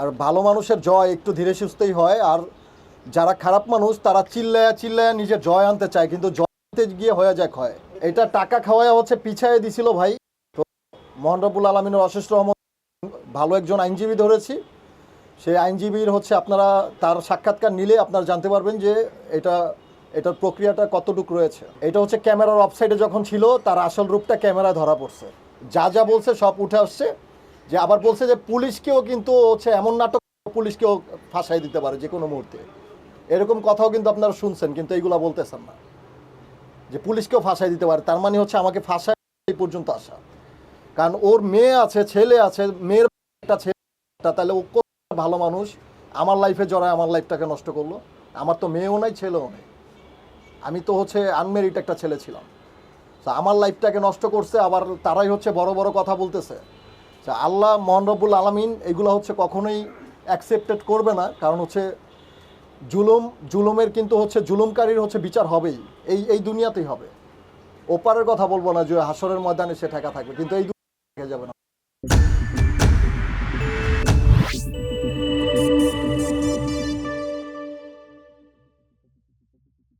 আর ভালো মানুষের জয় একটু ধীরে সুস্থেই হয়। আর যারা খারাপ মানুষ, তারা চিল্লায়া চিল্লায়া নিজের জয় আনতে চায়, কিন্তু জয় আনতে গিয়ে হয়ে যায় ক্ষয় এটা টাকা খাওয়ায় হচ্ছে পিছায় দিছিল ভাই। তো মোহানরবুল আলমিনের অশেষ রহমত, ভালো একজন আইনজীবী ধরেছি। সেই আইনজীবীর হচ্ছে আপনারা তার সাক্ষাৎকার নিলে আপনারা জানতে পারবেন যে এটা, এটার প্রক্রিয়াটা কতটুকু রয়েছে। এটা হচ্ছে ক্যামেরার অফসাইডে যখন ছিল, তার আসল রূপটা ক্যামেরায় ধরা পড়ছে। যা যা বলছে সব উঠে আসছে। যে আবার বলছে যে পুলিশকেও কিন্তু হচ্ছে এমন নাটক পুলিশকেও ফাঁসাই দিতে পারে যে কোনো মুহূর্তে। এরকম কথাও কিন্তু আপনারা শুনছেন, কিন্তু এইগুলা বলতেছেন না। যে পুলিশকেও ফাঁসাই দিতে পারে, তার মানে হচ্ছে আমাকে ফাঁসাই এই পর্যন্ত আসা। কারণ ওর মেয়ে আছে, ছেলে আছে, মেয়ের একটা ছেলে তাহলে ও কত ভালো মানুষ। আমার লাইফে জড়ায় আমার লাইফটাকে নষ্ট করল। আমার তো মেয়েও নাই, ছেলেও নেই। আমি তো হচ্ছে আনমেরিড একটা ছেলে ছিলাম। তো আমার লাইফটাকে নষ্ট করছে, আবার তারাই হচ্ছে বড় বড় কথা বলতেছে। আল্লাহ মোহানরবুল আলমিন এগুলো হচ্ছে কখনোই অ্যাকসেপ্টেড করবে না। কারণ হচ্ছে জুলুম, জুলুমের কিন্তু হচ্ছে জুলুমকারীর হচ্ছে বিচার হবেই। এই এই দুনিয়াতেই হবে। ওপারের কথা বলব না যে হাসরের ময়দানে সে ঠেকা থাকবে, কিন্তু এই দুনিয়া যাবে না।